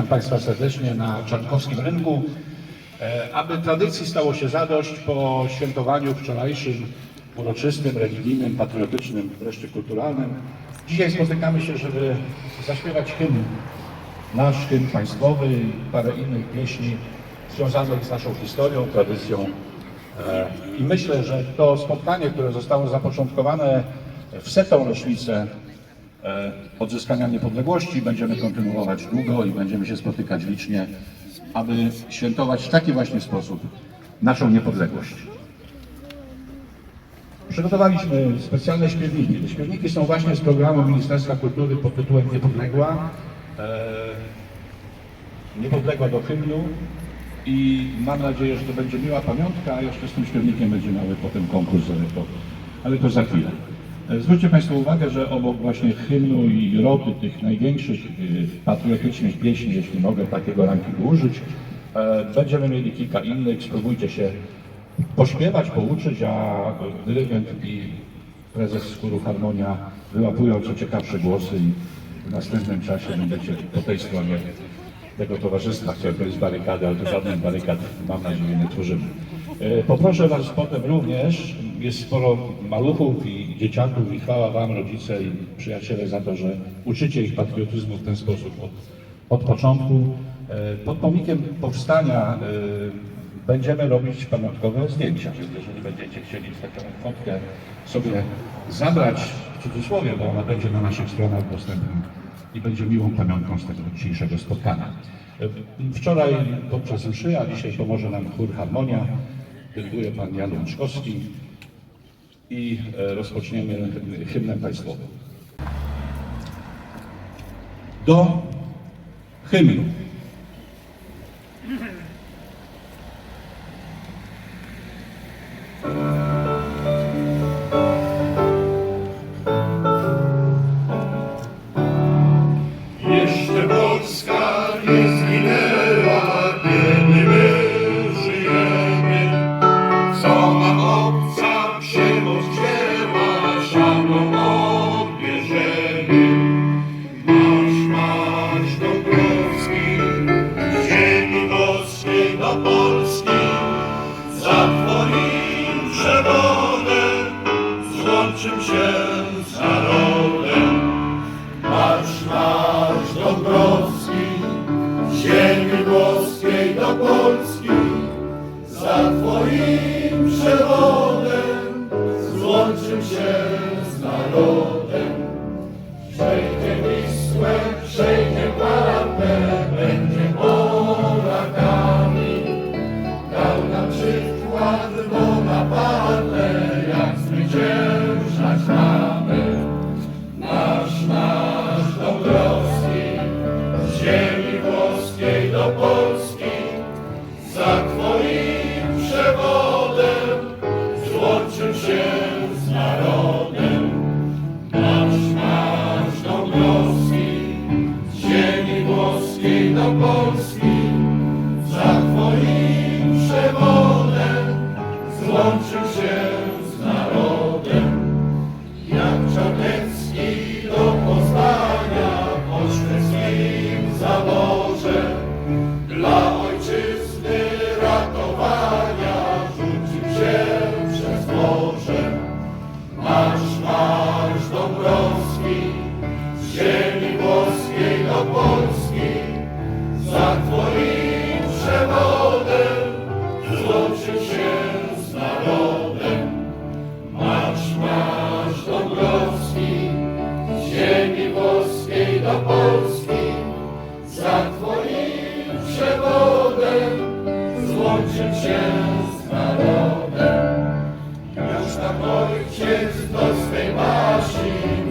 Witam Państwa serdecznie na Czarnkowskim Rynku. E, Aby tradycji stało się zadość po świętowaniu wczorajszym, uroczystym, religijnym, patriotycznym, wreszcie kulturalnym, dzisiaj spotykamy się, żeby zaśpiewać hymn, nasz hymn państwowy i parę innych pieśni związanych z naszą historią, tradycją. E, I myślę, że to spotkanie, które zostało zapoczątkowane w setą rocznicę odzyskania niepodległości będziemy kontynuować długo i będziemy się spotykać licznie, aby świętować w taki właśnie sposób naszą niepodległość. Przygotowaliśmy specjalne śpiewniki. Te śpiewniki są właśnie z programu Ministerstwa Kultury pod tytułem Niepodległa. E, Niepodległa do hymnu i mam nadzieję, że to będzie miła pamiątka, a jeszcze z tym śpiewnikiem będzie miały potem konkurs, ale to za chwilę. Zwróćcie Państwo uwagę, że obok właśnie hymnu i roty tych największych y, patriotycznych pieśni, jeśli mogę takiego rankingu użyć, e, będziemy mieli kilka innych. Spróbujcie się pośpiewać, pouczyć, a dyrygent i prezes chóru Harmonia wyłapują co ciekawsze głosy i w następnym czasie będziecie po tej stronie tego towarzystwa, chciałem powiedzieć barykady, ale to żadnych barykad mam nadzieję nie tworzymy. E, Poproszę Was potem również, jest sporo maluchów i dzieciaków i chwała Wam rodzice i przyjaciele za to, że uczycie ich patriotyzmu w ten sposób od, od początku. E, Pod pomnikiem powstania e, będziemy robić pamiątkowe zdjęcia, więc jeżeli będziecie chcieli taką fotkę sobie zabrać w cudzysłowie, bo ona będzie na naszych stronach dostępna i będzie miłą pamiątką z tego dzisiejszego spotkania. E, Wczoraj podczas mszy, a dzisiaj pomoże nam chór Harmonia, dyryguje pan Jan Łączkowski i e, rozpoczniemy hymnem państwowym. Do hymnu. Złączym się z narodem. Marsz, marsz Dąbrowski, ziemi włoskiej do Polski, za Twoim włoskiej do z narodem. Już tam ojciec do swej maszyn